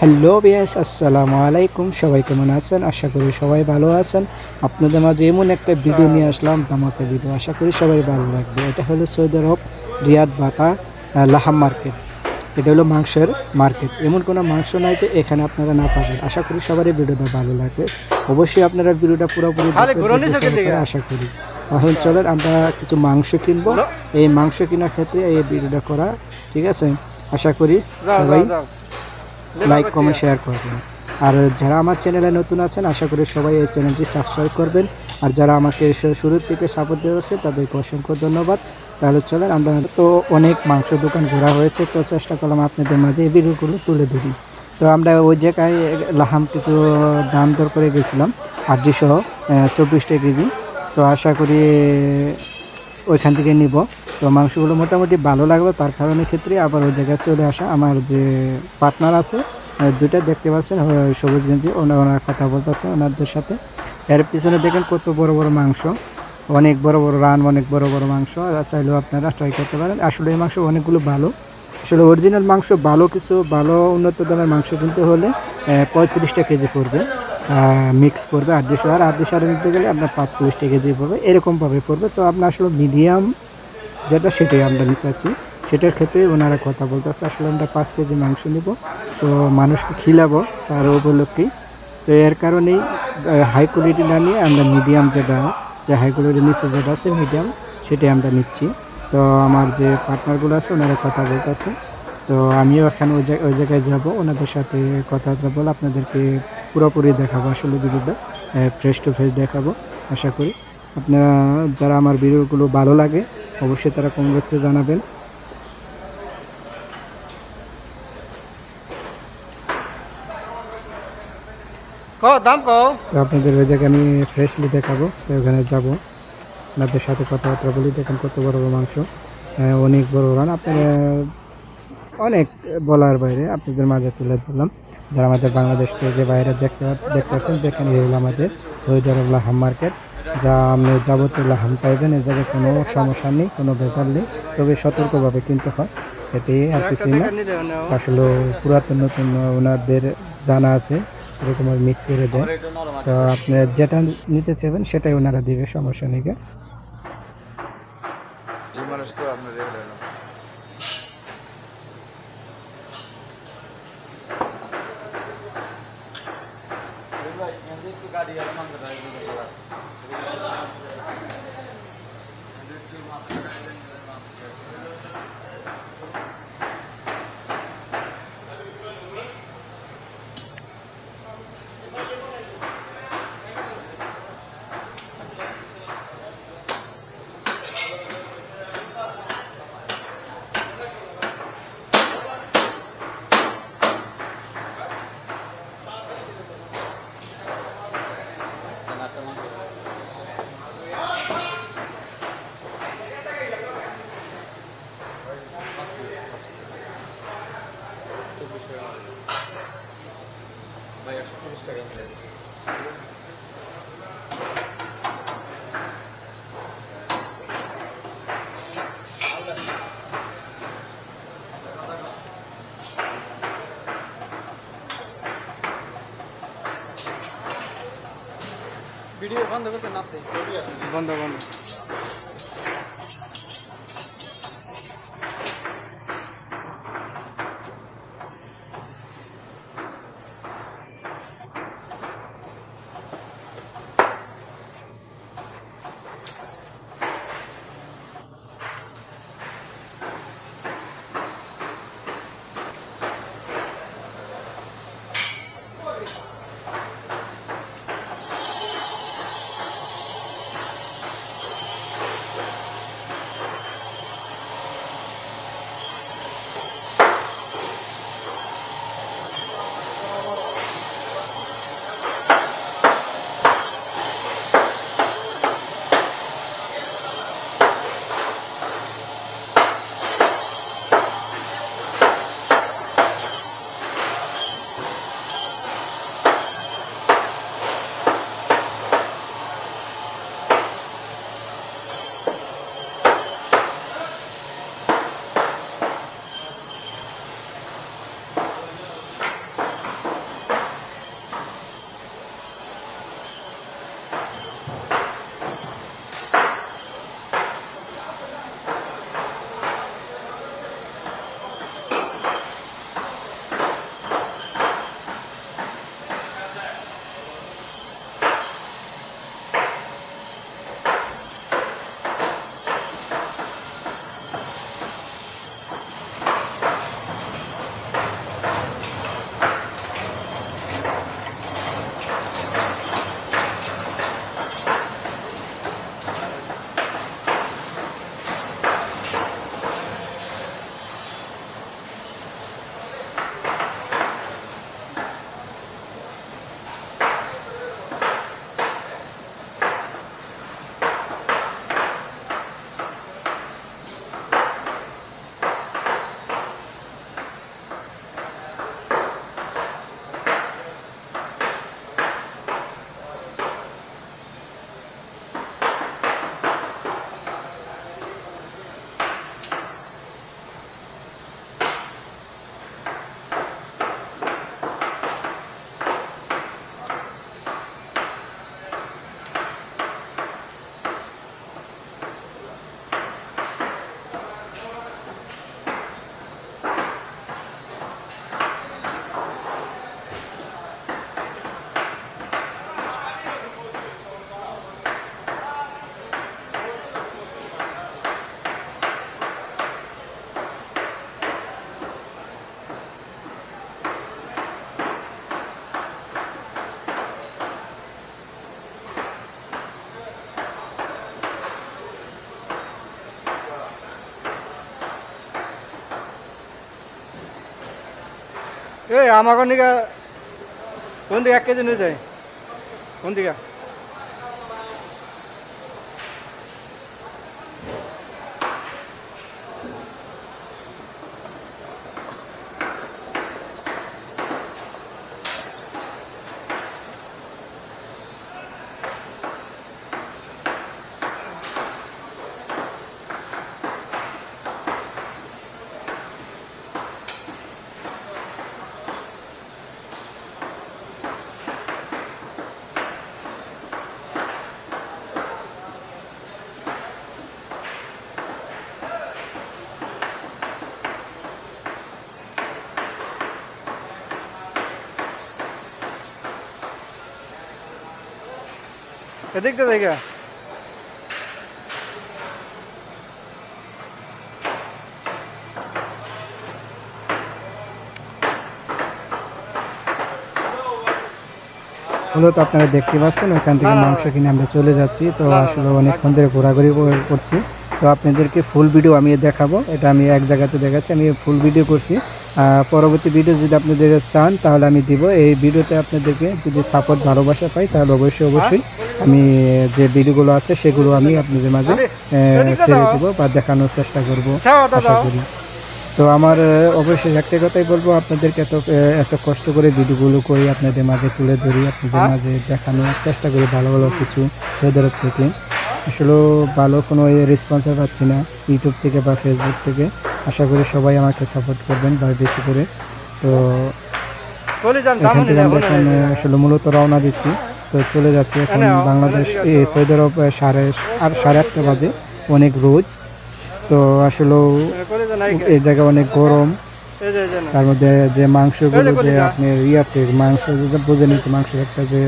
Hello বিয়াস আসসালামু আলাইকুম। সবাই কেমন আছেন? আশা করি সবাই ভালো আছেন। আপনাদের মাঝে এমন একটা ভিডিও নিয়ে আসলাম তামাকে ভিডিও আশা করি সবাই ভালো লাগবে। এটা হলো সৌদি আরব রিয়াদ বাতা লাহাম মার্কেট। এটা হলো মাংসের মার্কেট। এমন কোনো মাংস নাই যে এখানে আপনারা না পাবেন। আশা করি সবারই ভিডিওটা ভালো লাগবে। অবশ্যই আপনারা ভিডিওটা পুরোপুরি আশা করি। এখন চলেন আমরা কিছু মাংস কিনবো। এই মাংস কেনার ক্ষেত্রে এই ভিডিওটা করা ঠিক আছে? আশা করি সবাই লাইক কমেন্ট শেয়ার করবেন। আর যারা আমার চ্যানেলে নতুন আছেন আশা করি সবাই এই চ্যানেলটি সাবস্ক্রাইব করবেন। আর যারা আমাকে শুরুর থেকে সাপোর্ট দিয়েছে তাদেরকে অসংখ্য ধন্যবাদ। তাহলে চলেন আমরা তো অনেক মাংস দোকান ঘোরা হয়েছে তো চেষ্টা করলাম আপনাদের মাঝে এই ভিডিওগুলো তুলে ধরি। তো আমরা ওই জায়গায় লাহাম কিছু দাম দর করে গেছিলাম আটটি সহ চব্বিশটা কেজি। তো আশা করি ওইখান থেকে নিব। তো মাংসগুলো মোটামুটি ভালো লাগবে তার কারণে ক্ষেত্রে আবার ওই জায়গায় চলে আসা। আমার যে পার্টনার আছে দুইটা দেখতে পাচ্ছেন সবুজ গেঞ্জি ওনার ওনার কথা বলতেছে ওনাদের সাথে। এর পিছনে দেখেন কত বড় বড় মাংস। অনেক বড় বড় রান, অনেক বড় বড় মাংস। চাইলেও আপনারা ট্রাই করতে পারেন। আসলে এই মাংস অনেকগুলো ভালো। আসলে অরিজিনাল মাংস ভালো কিছু, ভালো উন্নত দামের মাংস কিনতে হলে পঁয়ত্রিশটা কেজি পড়বে। মিক্স পড়বে আট দুশো আর দুশো আর নিতে গেলে আপনার পাঁচচল্লিশটা কেজি পড়বে, এরকমভাবে পড়বে। তো আপনার আসলে মিডিয়াম যেটা সেটাই আমরা নিতে আছি সেটার ক্ষেত্রে ওনারা কথা বলতেছে, আসলে আমরা পাঁচ কেজি মাংস নিব। তো মানুষকে খিলাবো তার উপলক্ষেই তো এর কারণেই হাই কোয়ালিটি না নিয়ে আমরা মিডিয়াম যেটা, যে হাই কোয়ালিটির নিচে যেটা আছে মিডিয়াম সেটাই আমরা নিচ্ছি। তো আমার যে পার্টনারগুলো আছে, ওনারা কথা বলতেছে। তো আমিও এখানে ওই জায়গায় ওই জায়গায় যাব। ওনাদের সাথে কথাবার্তা বলে আপনাদেরকে পুরোপুরি দেখাবো আসলে ভিডিওটা ফ্রেশ টু ফ্রেশ দেখাবো আশা করি। আপনারা যারা আমার ভিডিওগুলো ভালো লাগে অবশ্যই তারা কমেন্ট বক্সে জানাবেন। দাম তো আপনাদের ওই জায়গায় আমি ফ্রেশলি দেখাবো তো ওখানে যাব। আপনাদের সাথে কথাবার্তা বলি দেখেন কত বড় বড় মাংস। অনেক বড় রান আপনারা অনেক বলার বাইরে আপনাদের মাঝে তুলে ধরলাম। যারা আমাদের বাংলাদেশ থেকে বাইরে দেখতে দেখতেছেন, দেখেন এই হলো আমাদের সৌদি আরব লাহাম মার্কেট, যা আপনি যাবতীয় লাহাম পাইবেন, এ জায়গায় কোনো সমস্যা নেই, কোনো ভেজাল নেই। তবে সতর্কভাবে কিনতে হয় এটাই আর কিছুই না। আসলে পুরাতন নতুন ওনাদের জানা আছে, এরকম মিক্স করে দেয় তো আপনি যেটা নিতে চাইবেন, সেটাই ওনারা দিবে, সমস্যা নেই। リアルマンが大事だか。ভিডিও বন্ধ করছে নাচে বন্ধ বন্ধ। এই আমার কোন দিকে এক কেজি নিয়ে যায় কোন দিকে এদিক দিয়ে দেখা মূলত আপনারা দেখতে পাচ্ছেন ওখান থেকে মাংস কিনে আমরা চলে যাচ্ছি। তো আসলে অনেকক্ষণ ধরে ঘোরাঘুরি করে- করছি। তো আপনাদেরকে ফুল ভিডিও আমি দেখাবো। এটা আমি এক জায়গাতে দেখাচ্ছি আমি ফুল ভিডিও করছি। পরবর্তী ভিডিও যদি আপনাদের চান তাহলে আমি দিব। এই ভিডিওতে আপনাদেরকে যদি সাপোর্ট ভালোবাসা পাই তাহলে অবশ্যই অবশ্যই আমি যে ভিডিওগুলো আছে সেগুলো আমি আপনাদের মাঝে ছেড়ে দিব বা দেখানোর চেষ্টা করব। আশা করি। তো আমার অবশ্যই একটা কথাই বলব আপনাদেরকে এত এত কষ্ট করে ভিডিওগুলো করি আপনাদের মাঝে তুলে ধরি আপনাদের মাঝে দেখানোর চেষ্টা করি ভালো ভালো কিছু সৌদি থেকে। আসলে ভালো কোনো রেসপন্সার পাচ্ছি না ইউটিউব থেকে বা ফেসবুক থেকে। আশা করি সবাই আমাকে সাপোর্ট করবেন বা বেশি করে। তো এখান থেকে আমরা এখন আসলে মূলত রওনা দিচ্ছি। তো চলে যাচ্ছি এখন বাংলাদেশ সৌদি আরব সাড়ে আর সাড়ে আটটা বাজে অনেক রোদ। তো আসলে এই জায়গায় অনেক গরম। তার মধ্যে যে মাংসগুলো যে আপনি ইয়ে আছে মাংস বুঝে নিতে মাংসের একটা যে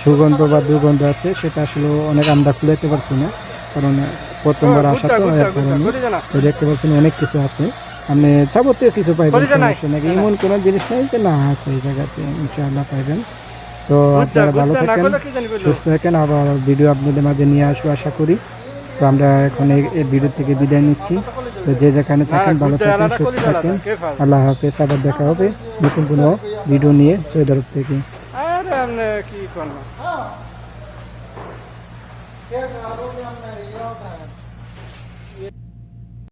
সুগন্ধ বা দুর্গন্ধ আছে সেটা আসলে অনেক আমরা খুলাইতে পারছি না। কারণ প্রথমবার আসা গুড়টা, তো। তো দেখতে পাচ্ছেন অনেক কিছু আছে। আপনি যাবতীয় কিছু পাইবেন সমস্যা নাকি এমন কোনো জিনিস নাই যে না আছে এই জায়গাতে ইনশাআল্লাহ পাইবেন। তো আপনারা ভালো থাকেন? সুস্থ থাকেন। আবার ভিডিও আপনাদের মাঝে নিয়ে আসব আশা করি। তো আমরা এখন এই ভিডিও থেকে বিদায় নিচ্ছি। তো যে যেখানে থাকেন ভালো থাকেন সুস্থ থাকেন? আল্লাহ হাফেজ। আবার দেখা হবে নতুন কোনো ভিডিও নিয়ে সৈয়দ থেকে। আরে আপনি কি করলাম